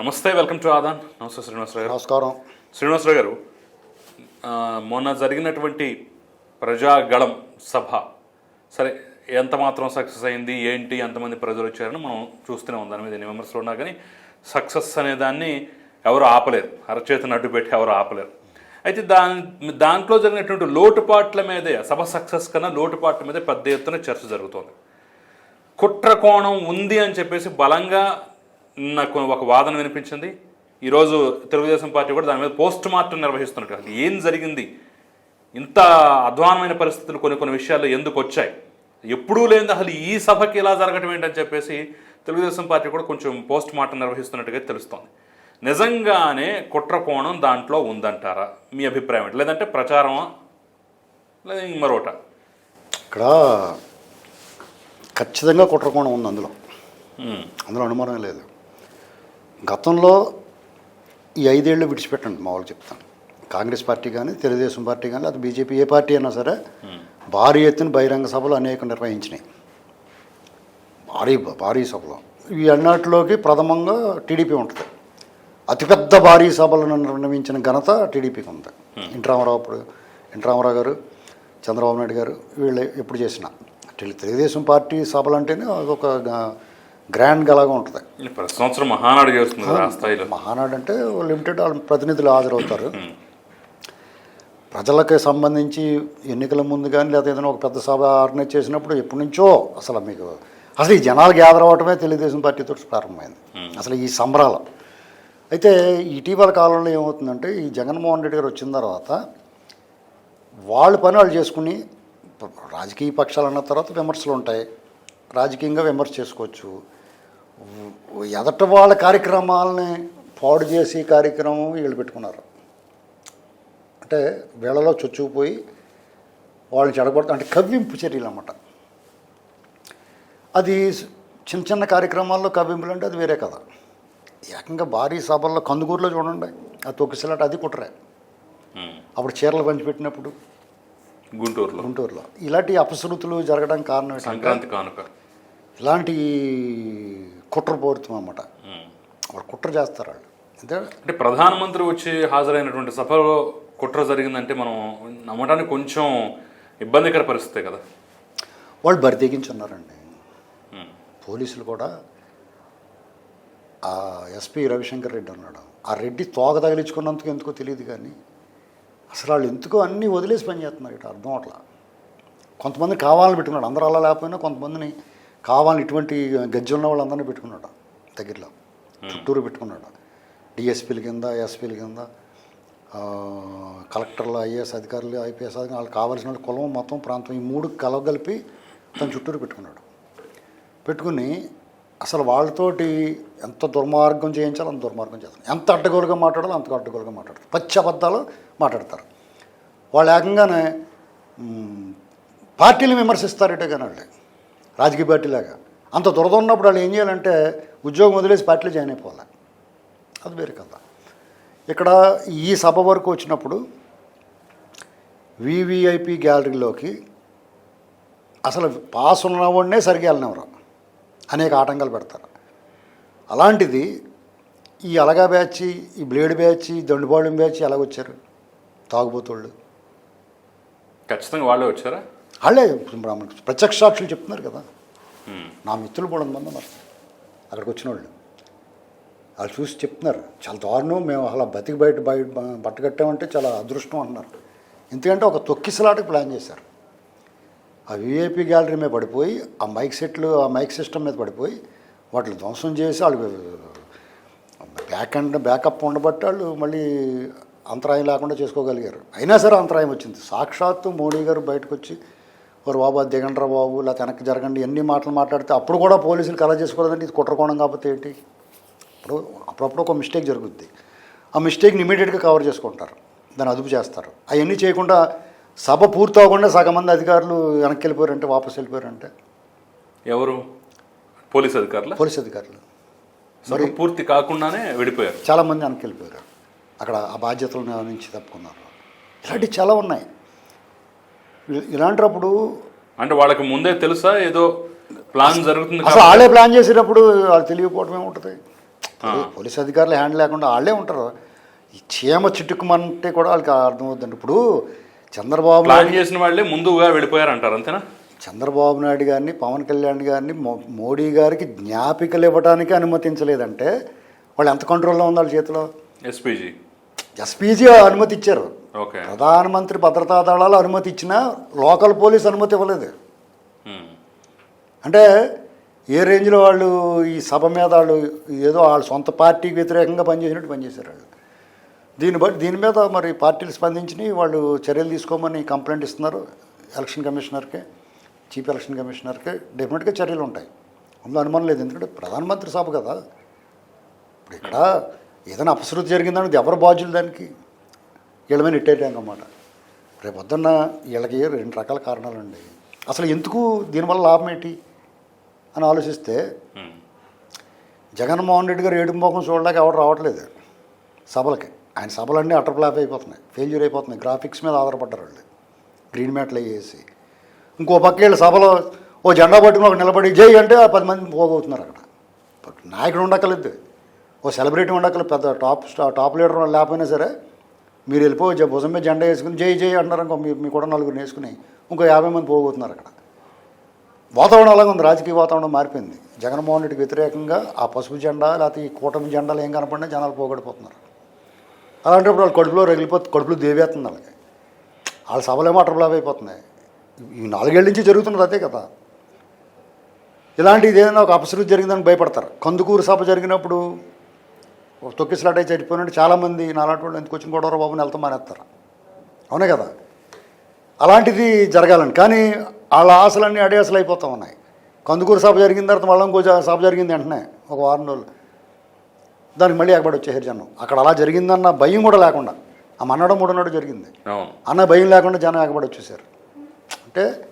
నమస్తే welcome to Aadan. నమస్తే శ్రీనివాసరావు గారు. నమస్కారం. శ్రీనివాసరావు గారు మొన్న జరిగినటువంటి ప్రజాగళం సభ సరే ఎంత మాత్రం సక్సెస్ అయింది ఏంటి ఎంతమంది ప్రజలు వచ్చారని మనం చూస్తూనే ఉన్నాం. దాని మీద ఎన్ని విమర్శలు ఉన్నా కానీ సక్సెస్ అనే దాన్ని ఎవరు ఆపలేరు. అరచేతిని అడ్డు పెట్టి ఎవరు ఆపలేరు. అయితే దాని దాంట్లో జరిగినటువంటి లోటుపాట్ల మీదే సభ సక్సెస్ కన్నా లోటుపాట్ల మీద పెద్ద ఎత్తున చర్చ జరుగుతోంది. కుట్ర కోణం ఉంది అని చెప్పేసి బలంగా నాకు ఒక వాదన వినిపించింది. ఈరోజు తెలుగుదేశం పార్టీ కూడా దాని మీద పోస్ట్ మార్టం నిర్వహిస్తున్నట్టు అసలు ఏం జరిగింది? ఇంత అధ్వానమైన పరిస్థితులు కొన్ని కొన్ని విషయాల్లో ఎందుకు వచ్చాయి? ఎప్పుడూ లేని అసలు ఈ సభకి ఇలా జరగటం ఏంటని చెప్పేసి తెలుగుదేశం పార్టీ కూడా కొంచెం పోస్ట్ మార్టం నిర్వహిస్తున్నట్టుగా తెలుస్తోంది. నిజంగానే కుట్ర కోణం దాంట్లో ఉందంటారా? మీ అభిప్రాయం ఏంటి? లేదంటే ప్రచారమా? లేదా మరోట? ఇక్కడ ఖచ్చితంగా కుట్రకోణం ఉంది అందులో. అందులో అనుమానం లేదు. గతంలో ఈ ఐదేళ్ళు విడిచిపెట్టండి మామూలు చెప్తాను. కాంగ్రెస్ పార్టీ కానీ తెలుగుదేశం పార్టీ కానీ అది బీజేపీ ఏ పార్టీ అయినా సరే భారీ ఎత్తున బహిరంగ సభలు అనేక నిర్వహించినాయి. భారీ భారీ సభలు. ఈ అన్నిటిలోకి ప్రథమంగా టీడీపీ ఉంటుంది. అతిపెద్ద భారీ సభలను నిర్వహించిన ఘనత టీడీపీకి ఉంది. ఎన్టీ రామారావు అప్పుడు ఎన్టీ రామారావు గారు చంద్రబాబు నాయుడు గారు వీళ్ళు ఎప్పుడు చేసిన. తెలు- తెలుగుదేశం పార్టీ సభలు అంటేనే అదొక గా- గ్రాండ్ గలాగా ఉంటుంది. ప్రతి సంవత్సరం మహానాడు చేస్తుంది స్థాయిలో. మహానాడు అంటే లిమిటెడ్ వాళ్ళ ప్రతినిధులు హాజరవుతారు. ప్రజలకు సంబంధించి ఎన్నికల ముందు కానీ లేదా ఏదైనా ఒక పెద్ద సభ ఆర్గనైజ్ చేసినప్పుడు ఎప్పటి నుంచో అసలు మీకు అసలు ఈ జనాలు గ్యాదర్ అవ్వటమే తెలుగుదేశం పార్టీతో ప్రారంభమైంది. అసలు ఈ సంబరాలు. అయితే ఇటీవల కాలంలో ఏమవుతుందంటే ఈ జగన్మోహన్ రెడ్డి గారు వచ్చిన తర్వాత వాళ్ళ పని వాళ్ళు చేసుకుని రాజకీయ పక్షాలు అన్న తర్వాత విమర్శలు ఉంటాయి. రాజకీయంగా విమర్శ చేసుకోవచ్చు. ఎదట వాళ్ళ కార్యక్రమాలని పాడు చేసి కార్యక్రమం వీళ్ళు పెట్టుకున్నారు. అంటే వీళ్ళలో చొచ్చుకుపోయి వాళ్ళని చెడగొడతా. అంటే కవ్వింపు చర్యలు అన్నమాట అది చిన్న చిన్న కార్యక్రమాల్లో కవ్వింపులు అంటే అది వేరే కదా ఏకంగా భారీ సభల్లో కందుకూరులో చూడండి. ఆ తొక్కిసలాట అది కుట్రే. అప్పుడు చీరలు పంచిపెట్టినప్పుడు. గుంటూరులో. గుంటూరులో. ఇలాంటి అపశృతులు జరగడం కారణం సంక్రాంతి కానుక. ఇలాంటి కుట్రపూరితం అన్నమాట ఉమ్. వాళ్ళు కుట్ర చేస్తారు వాళ్ళు అంతే అంటే ప్రధానమంత్రి వచ్చి హాజరైనటువంటి సభలో కుట్ర జరిగిందంటే మనం నమ్మడానికి కొంచెం ఇబ్బందికర పరిస్థితే కదా. వాళ్ళు బరి తెగించున్నారండి ఉమ్, పోలీసులు కూడా ఆ ఎస్పి రవిశంకర్ రెడ్డి అన్నాడు. ఆ రెడ్డి తోక తగిలించుకున్నందుకు ఎందుకో తెలియదు కానీ అసలు వాళ్ళు ఎందుకో అన్నీ వదిలేసి పని చేస్తున్నారు ఇటు అర్థం అట్లా కొంతమంది కావాలని పెట్టుకున్నాడు అందరూ అలా లేకపోయినా కొంతమందిని కావాలని ఇటువంటి గజ్జి ఉన్న వాళ్ళందరినీ పెట్టుకున్నాడు దగ్గరలో చుట్టూరు పెట్టుకున్నాడు. డిఎస్పీల కింద ఎస్పీల కింద కలెక్టర్లు ఐఏఎస్ అధికారులు ఐపీఎస్ అధికారులు వాళ్ళకి కావాల్సిన వాళ్ళు కులం మొత్తం ప్రాంతం ఈ మూడు కలగలిపి తన చుట్టూరు పెట్టుకున్నాడు. పెట్టుకుని అసలు వాళ్ళతోటి ఎంత దుర్మార్గం చేయించాలో అంత దుర్మార్గం చేస్తారు ఎంత అడ్డగోలుగా మాట్లాడాలో అంత అడ్డగోలుగా మాట్లాడతారు పచ్చి అబద్ధాలు మాట్లాడతారు. వాళ్ళు ఏకంగానే పార్టీలు విమర్శిస్తారటే కానీ వాళ్ళు. రాజకీయ పార్టీలాగా అంత దురద ఉన్నప్పుడు వాళ్ళు ఏం చేయాలంటే ఉద్యోగం వదిలేసి పార్టీలో జాయిన్ అయిపోవాలి. అది వేరే కథ. ఇక్కడ ఈ సభ వరకు వచ్చినప్పుడు వివిఐపి గ్యాలరీలోకి అసలు పాస్ ఉన్నవాడినే సరిగ్గా వెళ్ళినవరు అనేక ఆటంకాలు పెడతారు. అలాంటిది ఈ అలగా బ్యాచ్ ఈ బ్లేడ్ బ్యాచ్ ఈ దండుబాళం బ్యాచ్ ఎలాగొచ్చారు? తాగుబోతోళ్ళు. ఖచ్చితంగా వాళ్ళే వచ్చారా? వాళ్ళే మనకు ప్రత్యక్ష సాక్షులు చెప్తున్నారు కదా. నా మిత్రులు మూడు మంది ఉన్నారు అక్కడికి వచ్చిన వాళ్ళు. వాళ్ళు చూసి చెప్తున్నారు. చాలా దారుణం. మేము అలా బతికి బయట బయట బట్ట కట్టామంటే చాలా అదృష్టం అంటున్నారు. ఎందుకంటే ఒక తొక్కిసలాటకి ప్లాన్ చేశారు. ఆ విఐపి గ్యాలరీ మీద పడిపోయి ఆ మైక్ సెట్లు ఆ మైక్ సిస్టమ్ మీద పడిపోయి వాటిని ధ్వంసం చేసి వాళ్ళు బ్యాక్ అండ్ బ్యాకప్ ఉండబట్టి వాళ్ళు మళ్ళీ అంతరాయం లేకుండా చేసుకోగలిగారు. అయినా సరే అంతరాయం వచ్చింది. సాక్షాత్తు మోడీ గారు బయటకు వచ్చి వారు బాబా దిగండ్రా బాబు లేకపోతే వెనక్కి జరగండి ఎన్ని మాటలు మాట్లాడితే అప్పుడు కూడా పోలీసులు కలర్ చేసుకోలేదంటే ఇది కుట్రకోణం కాకపోతే ఏంటి? ఇప్పుడు అప్పుడప్పుడు ఒక మిస్టేక్ జరుగుద్ది. ఆ మిస్టేక్ని ఇమీడియట్గా కవర్ చేసుకుంటారు. దాన్ని అదుపు చేస్తారు. అవన్నీ చేయకుండా సభ పూర్తి అవ్వకుండా సగం మంది అధికారులు వెనక్కి వెళ్ళిపోయారంటే వాపసు వెళ్ళిపోయారంటే? ఎవరు? పోలీస్ అధికారులు? పోలీస్ అధికారులు. సభ పూర్తి కాకుండానే వెళ్ళిపోయారు. చాలామంది వెనక్కి వెళ్ళిపోయారు. అక్కడ ఆ బాధ్యతల నుంచి తప్పుకున్నారు. ఇలాంటివి చాలా ఉన్నాయి. ఇలాంటప్పుడు అంటే వాళ్ళకి ముందే తెలుసా? ఏదో ప్లాన్ జరుగుతుంది అసలు వాళ్ళే ప్లాన్ చేసేటప్పుడు వాళ్ళు తెలియకపోవడం ఏముంటుంది పోలీస్ అధికారులు హ్యాండ్ లేకుండా వాళ్ళే ఉంటారు. ఈ చీమ చిట్టుకుమంటే కూడా వాళ్ళకి అర్థమవుతుంది ఇప్పుడు చంద్రబాబు ప్లాన్ చేసిన వాళ్ళే ముందుగా వెళ్ళిపోయారు అంటారు అంతేనా? చంద్రబాబు నాయుడు గారిని పవన్ కళ్యాణ్ గారిని మోడీ గారికి జ్ఞాపికలు ఇవ్వడానికి అనుమతించలేదంటే వాళ్ళు ఎంత కంట్రోల్లో ఉంది వాళ్ళ చేతిలో? ఎస్పీజీ ఎస్పీజీ అనుమతి ఇచ్చారు. ప్రధానమంత్రి భద్రతా దళాలు అనుమతి ఇచ్చినా లోకల్ పోలీస్ అనుమతి ఇవ్వలేదు. అంటే ఏ రేంజ్లో వాళ్ళు ఈ సభ మీద వాళ్ళు ఏదో వాళ్ళ సొంత పార్టీకి వ్యతిరేకంగా పనిచేసినట్టు పనిచేశారు వాళ్ళు. దీన్ని బట్టి దీని మీద మరి పార్టీలు స్పందించి వాళ్ళు చర్యలు తీసుకోమని కంప్లైంట్ ఇస్తున్నారు ఎలక్షన్ కమిషనర్కి చీఫ్ ఎలక్షన్ కమిషనర్కి. డెఫినెట్గా చర్యలు ఉంటాయి. అందులో అనుమానం లేదు. ఎందుకంటే ప్రధానమంత్రి సభ కదా. ఇప్పుడు ఇక్కడ ఏదైనా అపశృతి జరిగిందని ఎవరు బాధ్యులు దానికి? వీళ్ళ మీద ఇట్టేటాం అన్నమాట రేపు పొద్దున్న వీళ్ళకి రెండు రకాల కారణాలు అండి అసలు ఎందుకు దీనివల్ల లాభం ఏంటి అని ఆలోచిస్తే. జగన్మోహన్ రెడ్డి గారు ఏడు మొఖం చూడడానికి ఎవరు రావట్లేదు సభలకి. ఆయన సభలన్నీ అటర్ ఫ్లాప్ అయిపోతున్నాయి ఫెయిల్యూర్ అయిపోతున్నాయి. గ్రాఫిక్స్ మీద ఆధారపడ్డారు వాళ్ళు. గ్రీన్ మ్యాట్లు వేసి ఇంకో పక్క వీళ్ళ సభలో ఓ జెండా పట్టుకుని ఒక నిలబడి జై అంటే పది మంది పోగవుతున్నారు అక్కడ. నాయకుడు ఉండక్కలేదు ఓ సెలబ్రిటీ ఉండక్కలేదు పెద్ద టాప్ టాప్ లీడర్ లేకపోయినా సరే మీరు వెళ్ళిపోవచ్చు జ- భుజం మీద జెండా వేసుకుని జై జై అంటారు ఇంకో మీ మీ కూడా నలుగురిని వేసుకుని ఇంకో యాభై మంది పోగొతున్నారు అక్కడ. వాతావరణం అలాగే ఉంది రాజకీయ వాతావరణం మారిపోయింది. జగన్మోహన్ రెడ్డికి వ్యతిరేకంగా ఆ పసుపు జెండా లేకపోతే ఈ కూటమి జెండాలు ఏం కనపడినా జనాలు పోగొడిపోతున్నారు. అలాంటప్పుడు వాళ్ళు కడుపులో రగిలిపోతే కడుపులో దేవేస్తుంది వాళ్ళకి. వాళ్ళ సభలేమో అటర్లాభ అయిపోతున్నాయి. ఈ నాలుగేళ్ళ నుంచి జరుగుతున్నది అదే కదా. ఇలాంటిది ఏదైనా ఒక అపశృతి జరిగిందని భయపడతారు. కందుకూరు సభ జరిగినప్పుడు తొక్కిసలాట అయి చనిపోయినట్టు చాలామంది నాలాంటి వాళ్ళు ఎందుకు వచ్చిన గొడవ బాబుని వెళ్తాం మానేస్తారు. అవునే కదా? అలాంటిది జరగాలని. కానీ వాళ్ళ ఆశలన్నీ అడియాసలు అయిపోతూ ఉన్నాయి. కందుకూరు సభ జరిగిన తర్వాత మళ్ళీ ఇంకో సభ జరిగింది వెంటనే ఒక వారం రోజులు. దానికి మళ్ళీ ఎగబడి వచ్చేసారు జనం అక్కడ అలా జరిగిందన్న భయం కూడా లేకుండా. ఆ మన్నడం మూడన్నాడు జరిగింది. అన్న భయం లేకుండా జనం ఎగబడి వచ్చేసారు. అంటే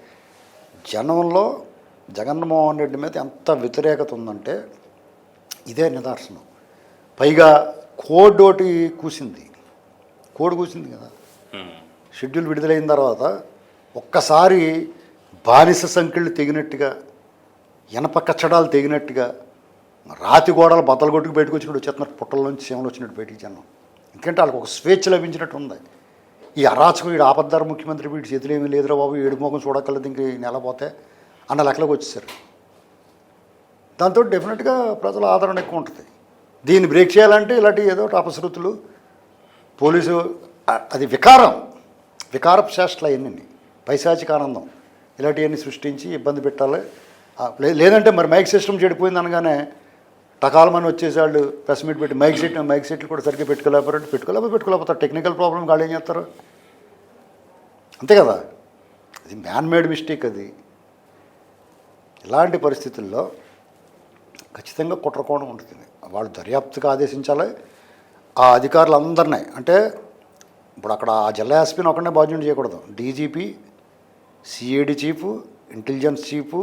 జనంలో జగన్మోహన్ రెడ్డి మీద ఎంత వ్యతిరేకత ఉందంటే ఇదే నిదర్శనం. పైగా కోడ్ ఒకటి కూసింది. కోడ్ కూసింది కదా. షెడ్యూల్ విడుదలైన తర్వాత ఒక్కసారి బానిస సంఖ్యలు తెగినట్టుగా ఇనప కచ్చడాలు తెగినట్టుగా రాతి గోడలు బద్దలు కొట్టుకు బయటకు వచ్చినట్టు వచ్చేస్తున్నారు. పుట్టల నుంచి సీమలు వచ్చినట్టు బయటికి జనం. ఎందుకంటే వాళ్ళకి ఒక స్వేచ్ఛ లభించినట్టు ఉంది. ఈ అరాచకం వీడు ఆపద్దారు ముఖ్యమంత్రి వీడి చేతులు ఏమీ లేదురా బాబు ఏడు మోకం చూడక్కర్లేదు ఇంక నెలపోతే అన్న లెక్కలోకి వచ్చేసారు. దాంతో డెఫినెట్గా ప్రజల ఆదరణ ఎక్కువ ఉంటుంది. దీన్ని బ్రేక్ చేయాలంటే ఇలాంటి ఏదో అపశృతులు పోలీసు అది వికారం. వికారపు చేష్టలు అవన్నీ పైశాచిక ఆనందం. ఇలాంటివన్నీ సృష్టించి ఇబ్బంది పెట్టాలి. లేదంటే మరి మైక్ సిస్టమ్ చెడిపోయింది అనగానే టకాలమని వచ్చేసాళ్ళు ప్రెస్ మీట్ పెట్టి మైక్ సెట్ మైక్ సెట్లు కూడా సరిగ్గా పెట్టుకోలేకపోతే పెట్టుకోలేకపోతే పెట్టుకోలేకపోతారు. టెక్నికల్ ప్రాబ్లం వాళ్ళు ఏం చేస్తారు? అంతే కదా? అది మ్యాన్ మేడ్ మిస్టేక్ అది. ఇలాంటి పరిస్థితుల్లో ఖచ్చితంగా కుట్రకోణం ఉంటుంది. వాళ్ళు దర్యాప్తుగా ఆదేశించాలి. ఆ అధికారులందరినీ అంటే ఇప్పుడు అక్కడ ఆ జిల్లా ఎస్పీని ఒకనే బాధ్యం చేయకూడదు. DGP CID chief intelligence chief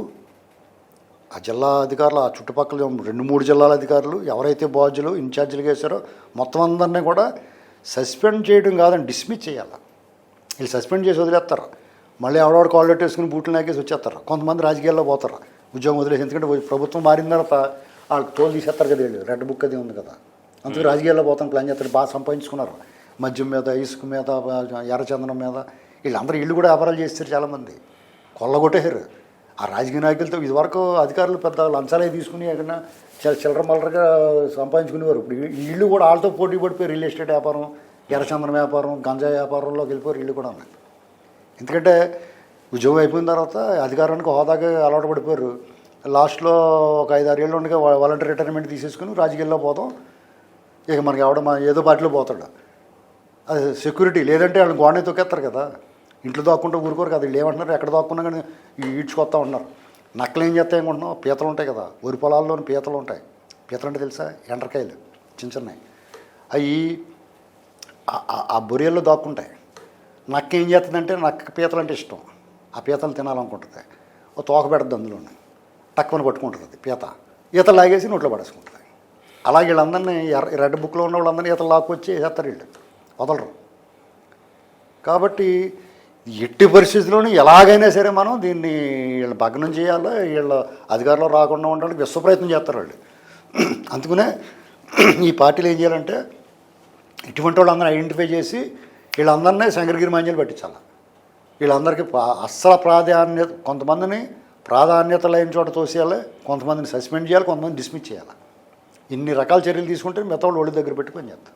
ఆ జిల్లా అధికారులు ఆ చుట్టుపక్కల రెండు మూడు జిల్లాల అధికారులు ఎవరైతే బాధ్యులు ఇన్ఛార్జీలు వేశారో మొత్తం అందరినీ కూడా సస్పెండ్ చేయడం కాదని డిస్మిస్ చేయాలి. వీళ్ళు సస్పెండ్ చేసి వదిలేస్తారు. మళ్ళీ ఎవడెవడ కాల్ వేసుకుని బూట్లు నాకేసి వచ్చేస్తారు. కొంతమంది రాజకీయాల్లో పోతారు. ఉద్యోగం వదిలేసి ఎందుకంటే ప్రభుత్వం మారిన తర్వాత వాళ్ళకి తోలు తీసేస్తారు కదా వీళ్ళు. రెడ్ బుక్ అది ఉంది కదా. అందుకు రాజకీయాల్లో పోతాం ప్లాన్ చేస్తారు. బాగా సంపాదించుకున్నారు. మద్యం మీద ఇసుక మీద ఎర్రచందనం మీద. వీళ్ళందరూ ఇల్లు కూడా వ్యాపారాలు చేస్తారు చాలామంది. కొల్లగొట్టేశారు. ఆ రాజకీయ నాయకులతో ఇదివరకు అధికారులు పెద్ద లంచాలే తీసుకుని ఎక్కడన్నా చిల్ల చిల్లర మల్లరగా సంపాదించుకునేవారు. ఇప్పుడు ఇల్లు కూడా వాళ్ళతో పోటీ పడిపోయి రియల్ ఎస్టేట్ వ్యాపారం ఎర్రచందనం వ్యాపారం గంజా వ్యాపారంలోకి వెళ్ళిపోయి ఇల్లు కూడా. ఉన్నాయి ఎందుకంటే ఉద్యోగం అయిపోయిన తర్వాత అధికారానికి హోదాగా అలవాటు పడిపోయారు. లాస్ట్లో ఒక ఐదు ఆరు ఏళ్ళు ఉండగా వాలంటీర్ రిటైర్మెంట్ తీసేసుకుని రాజకీయాల్లో పోతాం. ఇక మనకి ఎవడ ఏదో పార్టీలో పోతాడు. అది సెక్యూరిటీ లేదంటే వాళ్ళని గోడనే తొక్కేస్తారు కదా. ఇంట్లో దాక్కుంటూ ఊరుకోరు కదా. వీళ్ళు ఏమంటున్నారు? ఎక్కడ దాక్కున్నా కానీ ఈడ్చుకొస్తా ఉన్నారు. నక్కలు ఏం చేస్తాయి అనుకుంటున్నాం పీతలు ఉంటాయి కదా. వరి పొలాల్లోని పీతలు ఉంటాయి. పీతలు అంటే తెలుసా? ఎండ్రకాయలు చిన్న చిన్నవి. అవి ఆ- బొరియల్లో దాక్కుంటాయి. నక్క ఏం చేస్తుందంటే నక్క పీతలు అంటే ఇష్టం. ఆ పీతలు తినాలనుకుంటుంది. ఓ తోక పెడద్దు అందులోనే. టక్కుని పట్టుకుంటుంది అది పీత. ఈత లాగేసి నోట్లో పడేసుకుంటుంది. అలాగే వీళ్ళందరినీ ఎర్ర రెడ్ బుక్లో ఉన్న వాళ్ళందరినీ ఈత లాక్కొచ్చి వేసేస్తారు వీళ్ళు. వదలరు. కాబట్టి ఎట్టి పరిస్థితుల్లోనూ ఎలాగైనా సరే మనం దీన్ని వీళ్ళ భగ్నం చేయాలి వీళ్ళ అధికారంలో రాకుండా ఉండడానికి విశ్వప్రయత్నం చేస్తారు వాళ్ళు. అందుకనే ఈ పార్టీలు ఏం చేయాలంటే ఇటువంటి వాళ్ళందరినీ ఐడెంటిఫై చేసి వీళ్ళందరినీ శంకరగిరి మాంజలు పట్టించాలి. వీళ్ళందరికీ అస్సల అస్సలు ప్రాధాన్యత కొంతమందిని ప్రాధాన్యత లేని చోట తోసేయాలి కొంతమందిని సస్పెండ్ చేయాలి కొంతమంది డిస్మిస్ చేయాలి. ఇన్ని రకాల చర్యలు తీసుకుంటే మిగతా వాళ్ళు ఒళ్ళు దగ్గర పెట్టుకొని చేస్తాం